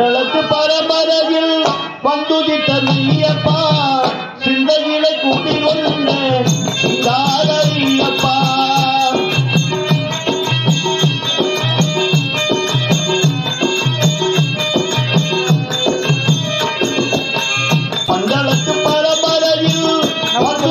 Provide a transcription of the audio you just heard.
சிங்களத்து பரபரவில் வந்துதித்த நீயப்பா சிந்தையிலே கூட்டி வந்த சுந்தாரப்பா பந்தளத்து பரபரவில் வந்து